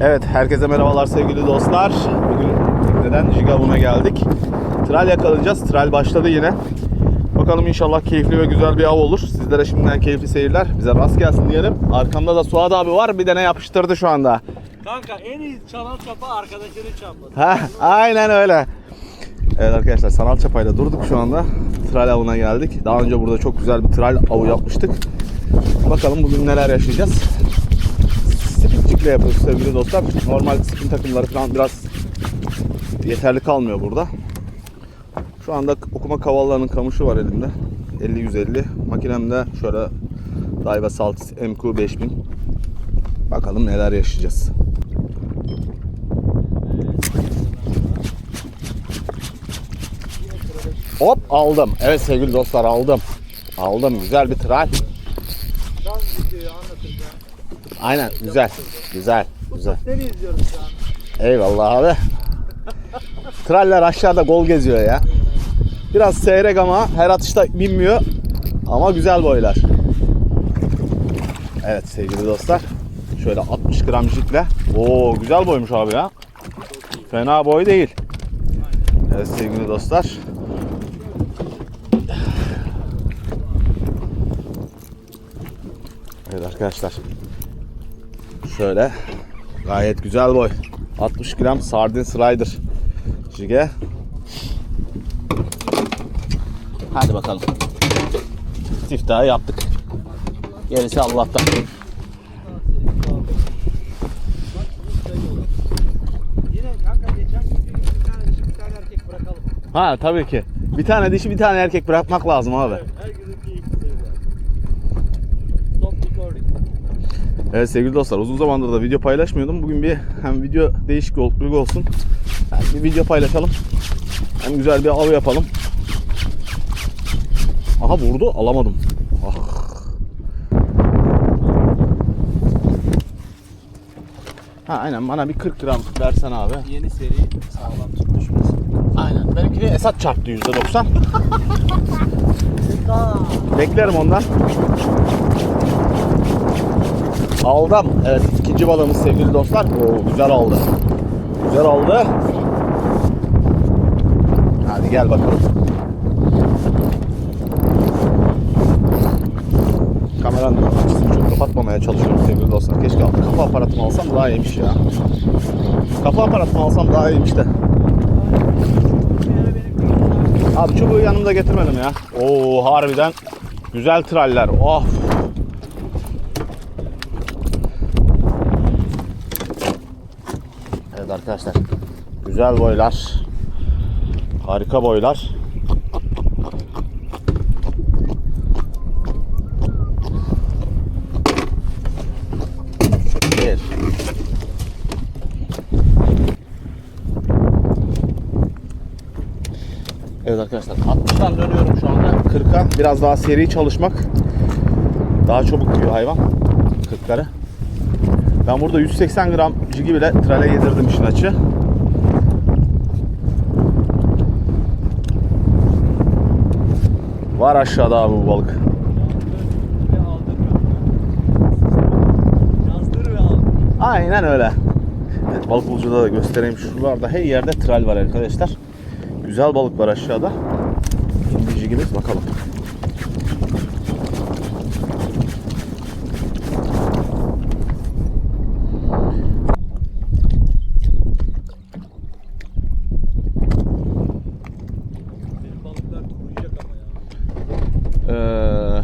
Evet, herkese merhabalar sevgili dostlar. Bugün tekneden Jigabun'a geldik. Tral yakalayacağız. Tral başladı yine. Bakalım inşallah keyifli ve güzel bir av olur. Sizlere şimdiden keyifli seyirler. Bize rast gelsin diyelim. Arkamda da Suat abi var. Bir tane yapıştırdı şu anda. Kanka en iyi çalan çapa arkadaşını çapladı. Ha, aynen öyle. Evet arkadaşlar sanal çapayla durduk şu anda. Tral avına geldik. Daha önce burada çok güzel bir tral avı yapmıştık. Bakalım bugün neler yaşayacağız. Spinçikle yapıyoruz sevgili dostlar. Normal spin takımları falan biraz yeterli kalmıyor burada. Şu anda okuma kavallarının kamışı var elimde. 50-150. Makinemde şöyle Daiwa Saltis MQ 5000. Bakalım neler yaşayacağız. Hop aldım. Evet sevgili dostlar aldım. Aldım. Güzel bir tral. Aynen güzel. Güzel. Güzel. Seni izliyorum şu an. Eyvallah abi. Traller aşağıda gol geziyor ya. Biraz seyrek ama her atışta binmiyor. Ama güzel boylar. Evet sevgili dostlar. Şöyle 60 gram jikle. Oo güzel boymuş abi ya. Fena boy değil. Evet sevgili dostlar. Evet arkadaşlar. Şöyle Gayet güzel boy. 60 gram sardin slider. Jige. Hadi bakalım. Siftahı yaptık. Gerisi Allah'tan. Ha tabii ki. Bir tane dişi bir tane erkek bırakmak lazım abi. Evet, herkesin keyifli seyirler. Stop recording. Evet sevgili dostlar uzun zamandır da video paylaşmıyordum. Bugün bir hem video değişiklik olsun. Hem bir video paylaşalım. Hem güzel bir av yapalım. Aha vurdu alamadım. Ah. Ha aynen bana bir 40 gram versen abi. Yeni seri sağlam tutmuşuz. Aynen. Benimki de Esat çarptı %90. Aa, Beklerim ondan. Aldım. Evet ikinci balığımız sevgili dostlar. Oo, güzel oldu. Güzel oldu. Hadi gel bakalım. Kameranın açısını çok kapatmamaya çalışıyorum sevgili dostlar. Keşke kafa aparatımı alsam daha iyiymiş ya. Kafa aparatımı alsam daha iyiymiş de. Abi çubuğu yanımda getirmedim ya. Oo harbiden güzel traller. Of. Evet arkadaşlar. Güzel boylar. Harika boylar. Bir. Evet arkadaşlar 60'tan dönüyorum şu anda 40'a. Biraz daha seri çalışmak. Daha çabuk büyüyor hayvan. 40'ları. Ben burada 180 gram cigi bile trale yedirdim işin açı. Var aşağıda abi bu balık. Aynen öyle. Evet, balık bulucuda da göstereyim. Şuralarda her yerde tral var arkadaşlar. Güzel balık var aşağıda. Şimdi jigimiz bakalım. Benim balıklar kuruyacak ama ya. Ee,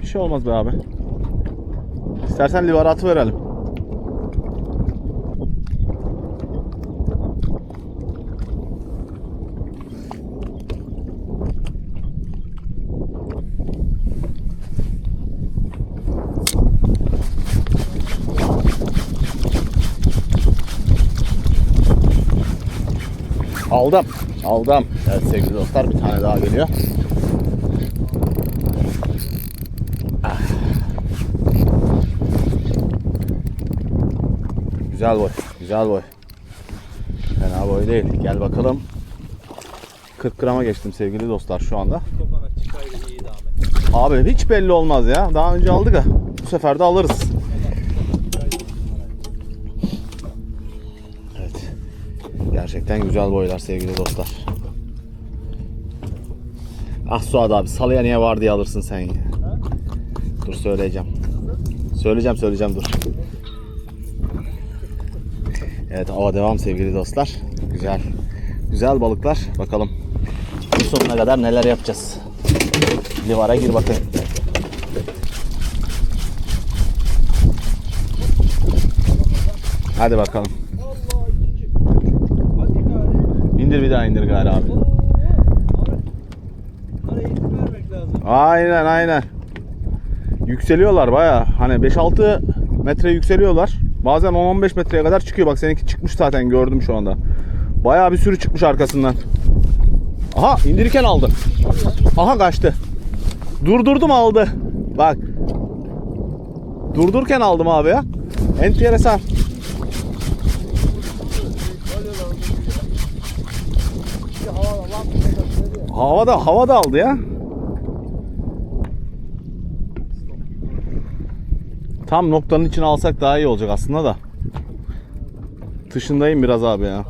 bir şey olmaz be abi. İstersen livaratı verelim. Aldım. Aldım. Evet sevgili dostlar bir tane daha geliyor. Güzel boy. Güzel boy. Fena boy değil. Gel bakalım. 40 grama geçtim sevgili dostlar şu anda. Abi hiç belli olmaz ya. Daha önce aldık ya. Bu sefer de alırız. Evet. Gerçekten güzel boylar sevgili dostlar. Ah Suat abi salıya niye var diye alırsın sen ya. Dur söyleyeceğim. Söyleyeceğim söyleyeceğim dur. Evet ava devam sevgili dostlar. Güzel. Güzel balıklar. Bakalım bu sonuna kadar neler yapacağız. Livara gir bakayım. Hadi bakalım. İndir bir daha indir gari abi. Aynen aynen. Yükseliyorlar baya. Hani 5-6 metre yükseliyorlar. Bazen 10-15 metreye kadar çıkıyor. Bak seninki çıkmış zaten gördüm şu anda. Baya bir sürü çıkmış arkasından. Aha indirirken aldı. Aha kaçtı. Durdurdum aldı. Bak. Durdurken aldım abi ya. Enteresan. Havada havada aldı ya. Tam noktanın içine alsak daha iyi olacak aslında da. Dışındayım biraz abi ya.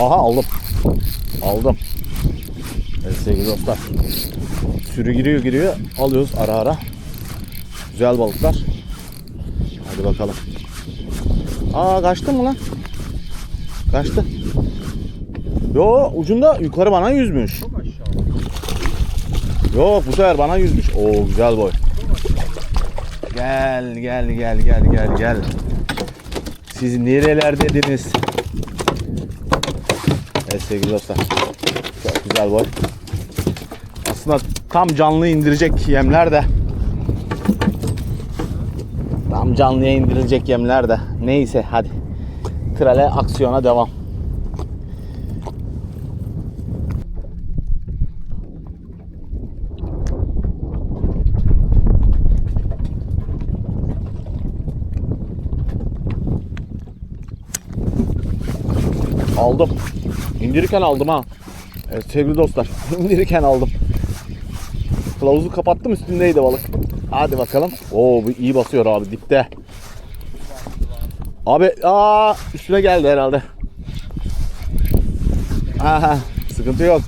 Aha aldım. Aldım. Evet sevgili dostlar. Sürü giriyor giriyor. Alıyoruz ara ara. Güzel balıklar. Hadi bakalım. Aa kaçtı mı lan? Kaçtı. Yo ucunda yukarı bana yüzmüş. Çok aşağı. Yok bu sefer bana yüzmüş. Oo güzel boy. Gel gel gel gel gel gel. Siz nerelerdediniz? Evet sevgili dostlar. Çok güzel boy. Aslında tam canlı indirecek yemler de. Tam canlıya indirilecek yemler de. Neyse hadi. Trale aksiyona devam. Aldım. İndirirken aldım ha. Evet sevgili dostlar. İndirirken aldım. Kılavuzu kapattım üstündeydi balık. Hadi bakalım. Oo bu iyi basıyor abi dipte. Abi aa üstüne geldi herhalde. Aha sıkıntı yok.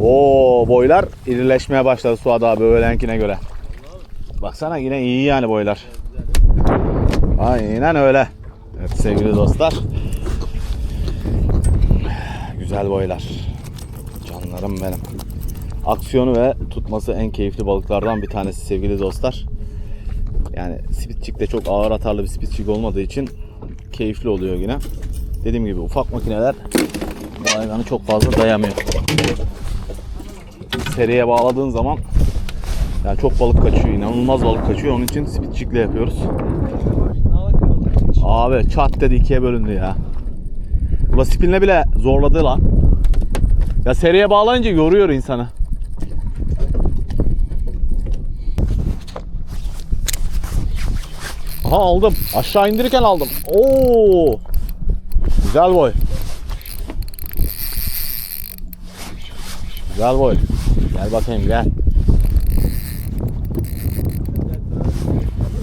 Oo boylar irileşmeye başladı Suat abi öğlenkine göre. Baksana yine iyi yani boylar. Aynen öyle. Evet sevgili dostlar. Güzel boylar. Canlarım benim. Aksiyonu ve tutması en keyifli balıklardan bir tanesi sevgili dostlar. Yani spitçik de çok ağır atarlı bir spitçik olmadığı için keyifli oluyor yine. Dediğim gibi ufak makineler bu hayvanı çok fazla dayamıyor. Seriye bağladığın zaman yani çok balık kaçıyor, inanılmaz balık kaçıyor. Onun için spitçikle yapıyoruz. Abi çat dedi ikiye bölündü ya. Ula spinle bile zorladı lan. Ya seriye bağlayınca yoruyor insanı. Aha aldım. Aşağı indirirken aldım. Oo! Güzel boy. Güzel boy. Gel bakayım gel.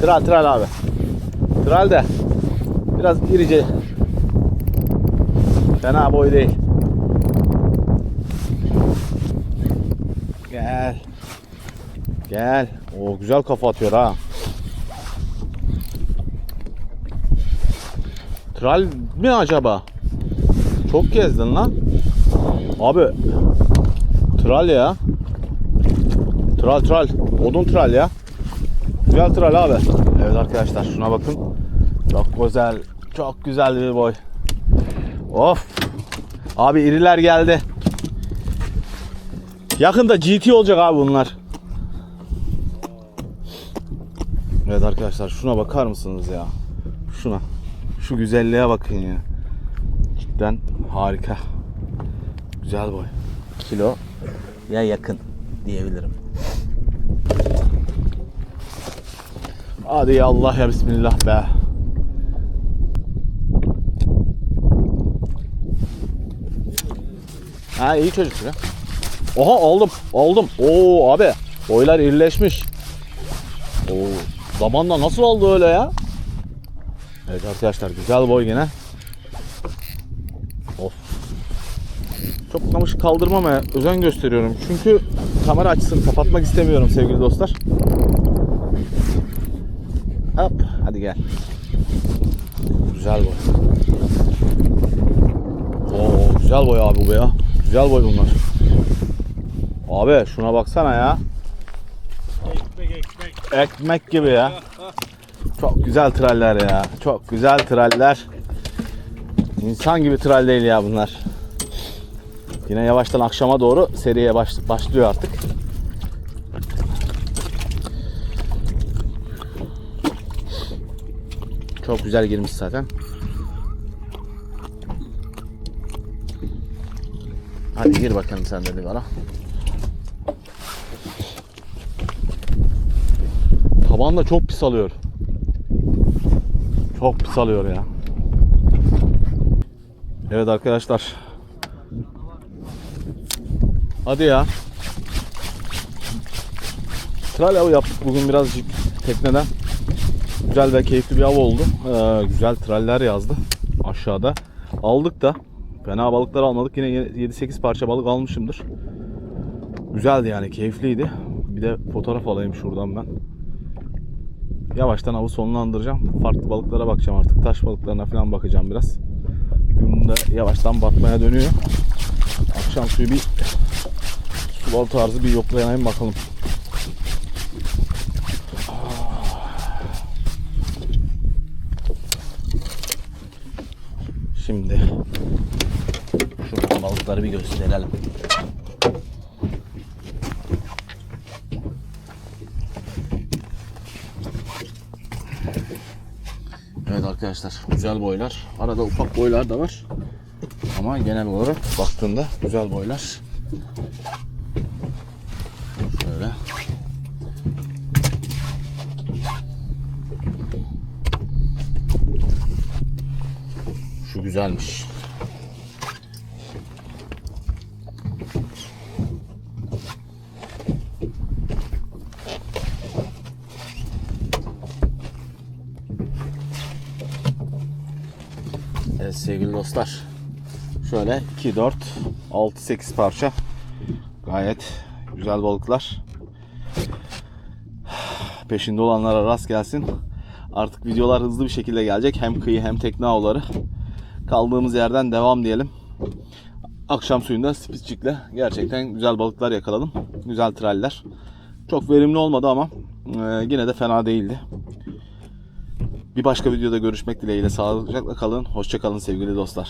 Tral tral abi. Tral de biraz irice. Fena boy değil. Gel. Gel. O güzel kafa atıyor ha. Tral mi acaba? Çok gezdin lan. Abi. Tral ya. Tral tral. Odun tral ya. Güzel tral abi. Evet arkadaşlar şuna bakın. Çok güzel. Çok güzel bir boy. Of. Abi iriler geldi. Yakında GT olacak abi bunlar. Evet arkadaşlar şuna bakar mısınız ya? Şuna. Şu güzelliğe bakın ya. Cidden harika. Güzel boy. Kilo ya yakın diyebilirim. Hadi ya Allah ya Bismillah be. Ha iyi çocuk ya. Oha aldım aldım. Oo abi boylar irileşmiş. Oo zamanla nasıl oldu öyle ya? Evet arkadaşlar güzel boy gene. Of. Çok kamış kaldırmamaya özen gösteriyorum. Çünkü kamera açısını kapatmak istemiyorum sevgili dostlar. Hop hadi gel. Güzel boy. Oo güzel boy abi bu ya. Güzel boy bunlar. Abi şuna baksana ya. Ekmek ekmek. Ekmek gibi ya. Çok güzel traller ya. Çok güzel traller. İnsan gibi tral değil ya bunlar. Yine yavaştan akşama doğru seriye baş- başlıyor artık. Çok güzel girmiş zaten. Hadi gir bakalım sen de bana. Taban da çok pis alıyor. Çok pis alıyor ya. Evet arkadaşlar. Hadi ya. Tral avı yaptık bugün birazcık tekneden. Güzel ve keyifli bir av oldu. Ee, güzel traller yazdı aşağıda. Aldık da. Fena balıklar almadık. Yine 7-8 parça balık almışımdır. Güzeldi yani keyifliydi. Bir de fotoğraf alayım şuradan ben. Yavaştan avı sonlandıracağım. Farklı balıklara bakacağım artık. Taş balıklarına falan bakacağım biraz. Gün de yavaştan batmaya dönüyor. Akşam suyu bir sular tarzı bir yoklayayım bakalım. Şimdi şuradan balıkları bir gösterelim. Arkadaşlar güzel boylar. Arada ufak boylar da var. Ama genel olarak baktığında güzel boylar. Şöyle. Şu güzelmiş. Dostlar. Şöyle 2, 4, 6, 8 parça. Gayet güzel balıklar. Peşinde olanlara rast gelsin. Artık videolar hızlı bir şekilde gelecek. Hem kıyı hem tekne avları. Kaldığımız yerden devam diyelim. Akşam suyunda spitçikle gerçekten güzel balıklar yakaladım. Güzel traller. Çok verimli olmadı ama e, yine de fena değildi. Bir başka videoda görüşmek dileğiyle sağlıcakla kalın. Hoşça kalın sevgili dostlar.